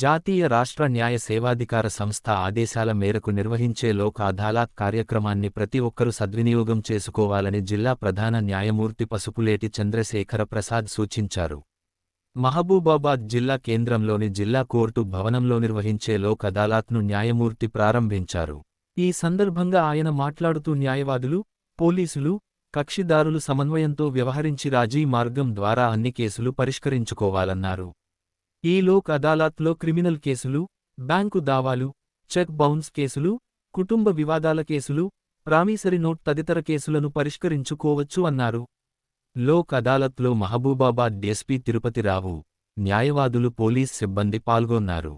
జాతీయ రాష్ట్ర న్యాయ సేవాధికార సంస్థ ఆదేశాల మేరకు నిర్వహించే లోక్ అదాలత్ కార్యక్రమాన్ని ప్రతి ఒక్కరూ సద్వినియోగం చేసుకోవాలని జిల్లా ప్రధాన న్యాయమూర్తి పసుపులేటి చంద్రశేఖర ప్రసాద్ సూచించారు. మహబూబాబాద్ జిల్లా కేంద్రంలోని జిల్లా కోర్టు భవనంలో నిర్వహించే లోక్ అదాలత్ను న్యాయమూర్తి ప్రారంభించారు. ఈ సందర్భంగా ఆయన మాట్లాడుతూ న్యాయవాదులు పోలీసులు కక్షిదారులు సమన్వయంతో వ్యవహరించి రాజీ మార్గం ద్వారా అన్ని కేసులు పరిష్కరించుకోవాలన్నారు. ఈ లోక్ అదాలత్లో క్రిమినల్ కేసులు బ్యాంకు దావాలు చెక్ బౌన్స్ కేసులు కుటుంబ వివాదాల కేసులు ప్రామిసరీ నోట్ తదితర కేసులను పరిష్కరించుకోవచ్చు అన్నారు. లోక్ అదాలత్లో మహబూబాబాద్ డీఎస్పీ తిరుపతి రావు న్యాయవాదులు పోలీస్ సిబ్బంది పాల్గొన్నారు.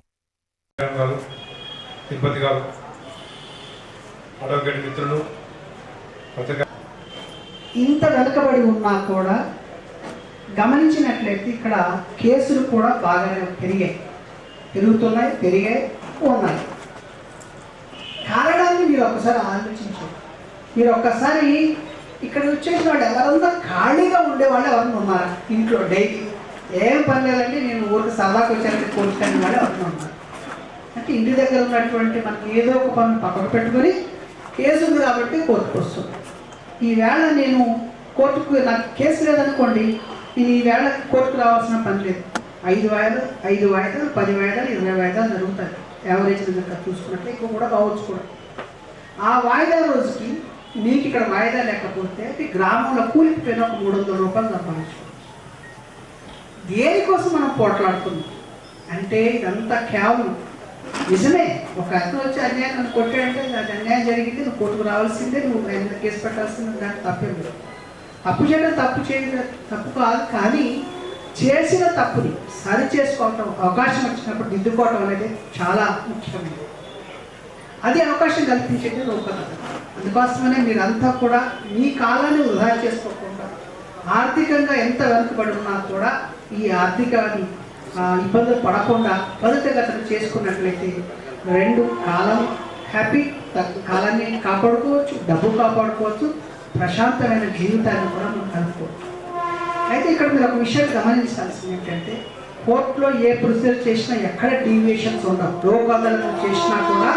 ఇంత వెనుకబడి ఉన్నా కూడా గమనించినట్లయితే ఇక్కడ కేసులు కూడా బాగానే పెరిగాయి. పెరుగుతున్నాయి పెరిగాయి ఉన్నాయి. కారణాన్ని మీరు ఒకసారి ఆలోచించండి. మీరు ఒక్కసారి ఇక్కడ వచ్చేసిన వాళ్ళు ఎవరంతా ఖాళీగా ఉండేవాళ్ళు ఎవరన్నా ఉన్నారు? ఇంట్లో డైలీ. ఏం పని లేదండి నేను ఊరికి సరదాకి వచ్చానంటే కోరుకునే వాళ్ళు ఎవరన్నా ఉన్నారు? అంటే ఇంటి దగ్గర ఉన్నటువంటి మనకి ఏదో ఒక పని పక్కకు పెట్టుకొని కేసు ఉంది కాబట్టి కోర్టుకు వస్తుంది ఈవేళ నేను కోర్టుకు నాకు కేసు లేదనుకోండి నేను ఈవేళ కోర్టుకు రావాల్సిన పని లేదు. ఐదు వాయిదాలు ఐదు వాయిదాలు పది వాయిదాలు ఇరవై వాయిదాలు జరుగుతాయి. యావరేజ్ కనుక చూసుకున్నట్లే ఎక్కువ కూడా కావచ్చు కూడా. ఆ వాయిదా రోజుకి మీకు ఇక్కడ వాయిదా లేకపోతే మీ గ్రామంలో కూలిపోయిన ఒక మూడు వందల రూపాయలు సంపాదించు. దేనికోసం మనం పోట్లాడుతున్నాం? అంటే ఇదంతా కేవలం నిజమే. ఒక అతను వచ్చి అన్యాయం నన్ను కొట్టాడంటే అది అన్యాయం జరిగింది నువ్వు కోర్టుకు రావాల్సిందే నువ్వు ఎంత కేసు పెట్టాల్సిందే దానికి తప్పేం లేదు. తప్పు చేయడం తప్పు చేయడం తప్పు కాదు కానీ చేసిన తప్పుని సరి చేసుకోవటం అవకాశం వచ్చినప్పుడు దిద్దుకోవటం అనేది చాలా ముఖ్యమైనది. అది అవకాశం కల్పించేది లోకత అందుకోసమనే మీరంతా కూడా మీ కాలాన్ని వృధా చేసుకోకుండా ఆర్థికంగా ఎంత వెనుకబడి ఉన్నా కూడా ఈ ఆర్థిక ఇబ్బందులు పడకుండా త్వరితగతిన చేసుకున్నట్లయితే రెండు కాలం హ్యాపీ కాలాన్ని కాపాడుకోవచ్చు డబ్బు కాపాడుకోవచ్చు ప్రశాంతమైన జీవితాన్ని కూడా మనం కలుపుకోవచ్చు అయితే ఇక్కడ మీరు ఒక విషయం గమనించాల్సింది ఏంటంటే కోర్టులో ఏ ప్రొసీజర్ చేసినా ఎక్కడ డీవియేషన్స్ ఉండవు. లోక్ అదాలత్ చేసినా కూడా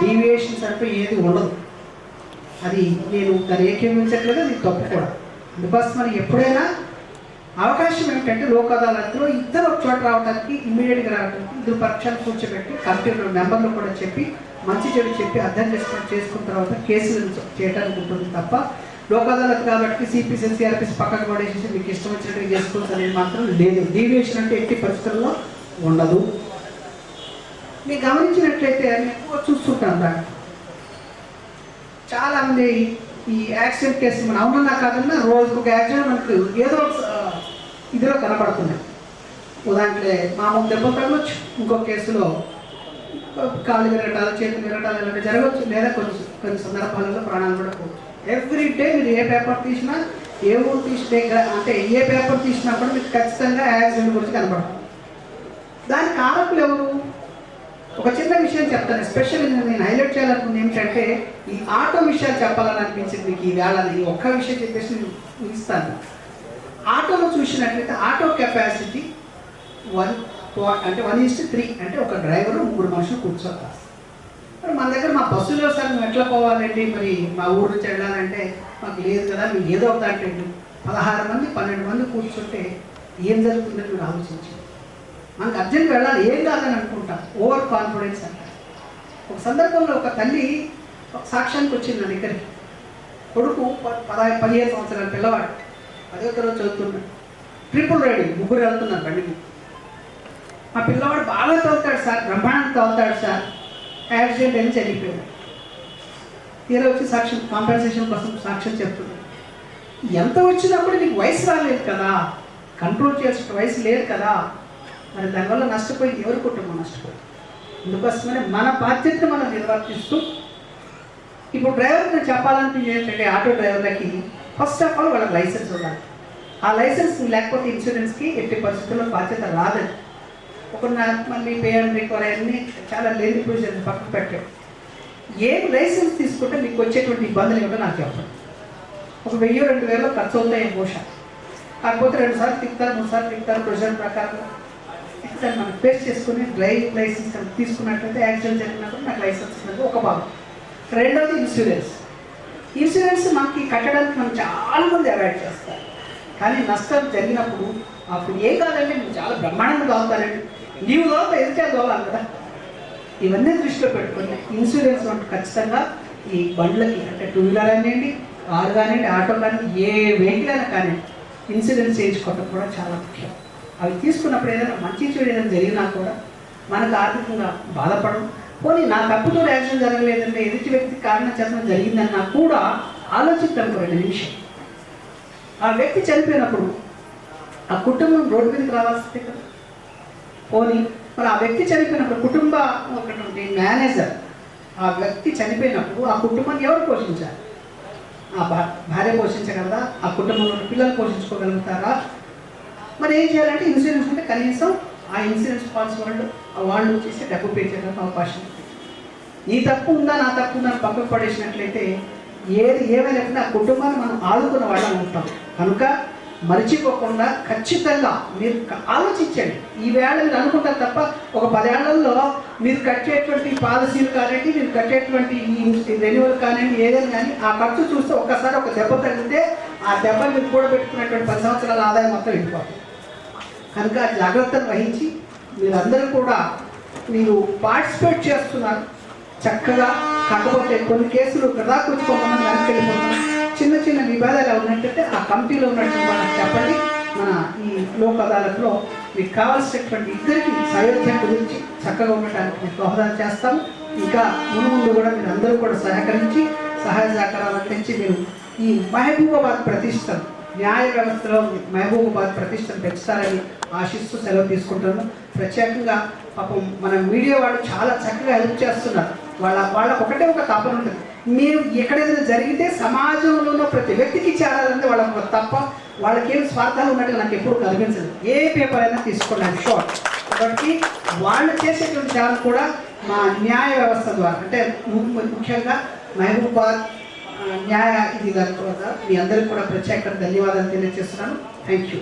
డీవియేషన్స్ అంటే ఏది ఉండదు. అది నేను దాన్ని ఏకీభవించట్లేదు అది తప్పుకోవడం. అందుకోసం మనం ఎప్పుడైనా అవకాశం ఏంటంటే లోక్ అదాలత్లో ఇద్దరు ఒక చోట రావడానికి ఇమ్మీడియట్గా రావడానికి ఇద్దరు పక్షాలు కూర్చోబెట్టి కంప్యూటర్ నెంబర్లు కూడా చెప్పి మంచి చెడు చెప్పి అర్థం చేసుకుని చేసుకున్న తర్వాత కేసులు చేయడానికి ఉంటుంది తప్ప లోక్ కాబట్టి సిపిసి సిఆర్పిసి పక్కకు పడేసి మీకు ఇష్టం వచ్చినట్టు చేసుకోవచ్చు అనేది మాత్రం లేదు. డీవియేషన్ అంటే ఎట్టి పరిస్థితుల్లో ఉండదు. మీరు గమనించినట్లయితే నేను ఎక్కువ చూస్తుంటాను దాన్ని. చాలామంది ఈ యాక్సిడెంట్ కేసు మన అవునన్నా కాదన్నా రోజుకు ఒక యాక్సిడెంట్ మనకు ఏదో ఒక ఇదిలో కనపడుతున్నాయి ఉదాహరణకి మామూలు దెబ్బ తగలొచ్చు. ఇంకో కేసులో కాళ్ళు విరగటాలు చేతులు విరగటాలు ఇలాంటివి జరగవచ్చు లేదా కొన్ని కొన్ని సందర్భాలలో ప్రాణాలు కూడా పోవచ్చు. ఎవ్రీ డే మీరు ఏ పేపర్ తీసినా ఏ ఊరు తీసినా అంటే ఏ పేపర్ తీసినా కూడా మీకు ఖచ్చితంగా యాక్సిడెంట్ గురించి కనపడదు దాని కారకులు ఎవరు? ఒక చిన్న విషయం చెప్తాను ఎస్పెషల్లీ నేను హైలైట్ చేయాలనుకుంది ఏమిటంటే ఈ ఆటో విషయాలు చెప్పాలని అనిపించింది మీకు ఈ వేళ ఈ ఒక్క విషయం చెప్పేసి నేను ఇస్తాను ఆటోలో చూసినట్లయితే ఆటో కెపాసిటీ వన్ అంటే వన్ ఇస్ త్రీ అంటే ఒక డ్రైవర్ ముగ్గురు మనుషులు కూర్చోవాలి. మన దగ్గర మా బస్సులో సార్ మేము ఎట్లా పోవాలండి? మరి మా ఊరు నుంచి వెళ్ళాలంటే మాకు లేదు కదా మీకు ఏదో ఒక దాంట్లో పదహారు మంది పన్నెండు మంది కూర్చుంటే ఏం జరుగుతుందని మీరు ఆలోచించండి. మనకు అర్జెంట్ వెళ్ళాలి ఏం కాదని అనుకుంటాం. ఓవర్ కాన్ఫిడెన్స్ అంటారు ఒక సందర్భంలో ఒక తల్లి ఒక సాక్ష్యానికి వచ్చింది నా దగ్గరికి. కొడుకు ప- పదిహేను సంవత్సరాల పిల్లవాడు. పదో తరగతి చదువుతున్నాడు. ట్రిపుల్ రైడింగ్ ముగ్గురు వెళ్తున్నారు బండికి. మా పిల్లవాడు బాగా చదువుతాడు సార్ బ్రహ్మాండం చదువుతాడు సార్. యాక్సిడెంట్ అని చనిపోయాడు తీరా వచ్చి సాక్ష్యం కాంపెన్సేషన్ కోసం సాక్ష్యం చెప్తుంది. ఎంత వచ్చినప్పుడు నీకు వయసు రాలేదు కదా. కంట్రోల్ చేసిన వయసు లేదు కదా. మరి దానివల్ల నష్టపోయింది ఎవరి కుటుంబం నష్టపోయింది అందుకోసమనే మన బాధ్యతను మనం నిర్వర్తిస్తూ ఇప్పుడు డ్రైవర్ నేను చెప్పాలనిపించింది ఏంటంటే ఆటో డ్రైవర్లకి ఫస్ట్ ఆఫ్ ఆల్ వాళ్ళకి లైసెన్స్ ఉండాలి. ఆ లైసెన్స్ లేకపోతే ఇన్సూరెన్స్కి ఎట్టి పరిస్థితుల్లో బాధ్యత రాదని ఒక నా- మళ్ళీ పే అండ్ రికవర్ అన్నీ చాలా లేని ప్రొసీజర్ పక్కకు పెట్టాడు ఏం లైసెన్స్ తీసుకుంటే మీకు వచ్చేటువంటి ఇబ్బందులు ఏమిటో నాకు చెప్పండి. ఒక వెయ్యి రెండు వేలు ఖర్చు అవుతాయి బహుశా కాకపోతే రెండు సార్లు తిప్పుతారు మూడు సార్లు తిప్పుతారు ప్రొసీజర్ ప్రకారం. దాన్ని మనం ఫేస్ చేసుకుని డ్రైవింగ్ లైసెన్స్ తీసుకున్నట్లయితే యాక్సిడెంట్ జరిగినప్పుడు నాకు లైసెన్స్ ఉన్నది ఒక భాగం. రెండవది ఇన్సూరెన్స్ ఇన్సూరెన్స్ మనకి కట్టడానికి మనం చాలా మంది అవాయిడ్ చేస్తారు. కానీ నష్టం జరిగినప్పుడు అప్పుడు ఏం కాదండి చాలా బ్రహ్మాండంగా అవుతారండి నీవు లోపల ఎదుటే కావాలి కదా. ఇవన్నీ దృష్టిలో పెట్టుకుని ఇన్సూరెన్స్ వంటి ఖచ్చితంగా ఈ బండ్లకి అంటే టూ వీలర్ కానివ్వండి కారు కానివ్వండి ఆటో కానీ ఏ వెహికల్ అయినా కానీ ఇన్సూరెన్స్ చేయించుకోవడం కూడా చాలా ముఖ్యం. అవి తీసుకున్నప్పుడు ఏదైనా మంచి చెడు ఏదైనా జరిగినా కూడా మనకు ఆర్థికంగా బాధపడడం పోనీ నా తప్పుతో యాక్షన్ జరగలేదంటే ఎదుటి వ్యక్తి కారణం చేతనం జరిగిందన్నా కూడా ఆలోచిద్దాం రెండు నిమిషం ఆ వ్యక్తి చనిపోయినప్పుడు ఆ కుటుంబం రోడ్డు మీదకి రావాల్సిందే కదా. పోనీ మరి ఆ వ్యక్తి చనిపోయినప్పుడు కుటుంబ ఒకటి మేనేజర్ ఆ వ్యక్తి చనిపోయినప్పుడు ఆ కుటుంబాన్ని ఎవరు పోషించాలి ఆ భార్య పోషించగలదా? ఆ కుటుంబంలో పిల్లలు పోషించుకోగలుగుతారా? మరి ఏం చేయాలంటే ఇన్సూరెన్స్ ఉంటే కనీసం ఆ ఇన్సూరెన్స్ పాలసీ వాళ్ళు ఆ వాళ్ళు చేసి డబ్బు పే చేయడానికి అవకాశం ఉంది. నీ తప్పు ఉందా నా తప్పు ఉందా అని పక్కకు పడేసినట్లయితే ఏది ఏమైనా ఆ కుటుంబాన్ని మనం ఆదుకున్న వాళ్ళం ఉంటాం కనుక మర్చిపోకుండా ఖచ్చితంగా మీరు ఆలోచించండి. ఈ వేళ మీరు అనుకుంటారు తప్ప ఒక పదేళ్ళలో మీరు కట్టేటువంటి పాలసీలు కానివ్వండి మీరు కట్టేటువంటి ఈ రెన్యువల్ కానివ్వండి ఏదైనా కానీ ఆ ఖర్చు చూస్తే ఒక్కసారి ఒక దెబ్బ తగిలితే ఆ దెబ్బ మీరు కూడబెట్టుకున్నటువంటి పది సంవత్సరాల ఆదాయం మొత్తం వెళ్ళిపోతుంది. కనుక జాగ్రత్తలు వహించి మీరందరూ కూడా మీరు పార్టిసిపేట్ చేస్తున్నారు. చక్కగా కాకపోతే కొన్ని కేసులు కదా కూర్చు వెనక్కి వెళ్ళిపోతున్నారు. చిన్న చిన్న వివాదాలు ఉన్నట్టయితే ఆ కమిటీలో ఉన్నట్టు వాళ్ళకి చెప్పండి. మన ఈ లోక్ అదాలత్లో మీకు కావాల్సినటువంటి ఇద్దరికి సయోధ్య గురించి చక్కగా ఉండటానికి మీకు దోహదం చేస్తాము. ఇంకా ముందు ముందు కూడా మీరు అందరూ కూడా సహకరించి సహాయ సహకారాలు అందించి మీరు ఈ మహబూబాబాద్ ప్రతిష్టను న్యాయ వ్యవస్థలో మహబూబాబాద్ ప్రతిష్టను పెంచుతారని ఆశిస్తూ సెలవు తీసుకుంటున్నాను ప్రత్యేకంగా పాపం మన మీడియా వాళ్ళు చాలా చక్కగా హెల్ప్ చేస్తున్నారు. వాళ్ళ వాళ్ళకు ఒకటే ఒక తపన ఉంటుంది. మేము ఎక్కడైనా జరిగితే సమాజంలో ఉన్న ప్రతి వ్యక్తికి చేరాలంటే వాళ్ళకి తప్ప వాళ్ళకి ఏం స్వార్థాలు ఉన్నట్టు నాకు ఎప్పుడు కనిపించదు. ఏ పేపర్ అయినా తీసుకోండి షోర్. కాబట్టి వాళ్ళు చేసేటువంటి సేవ కూడా మా న్యాయ వ్యవస్థ ద్వారా అంటే ముఖ్యంగా మహబూబాద్ న్యాయ ఇది గారి మీ అందరికీ కూడా ప్రత్యేక ధన్యవాదాలు తెలియజేస్తున్నాను. Thank you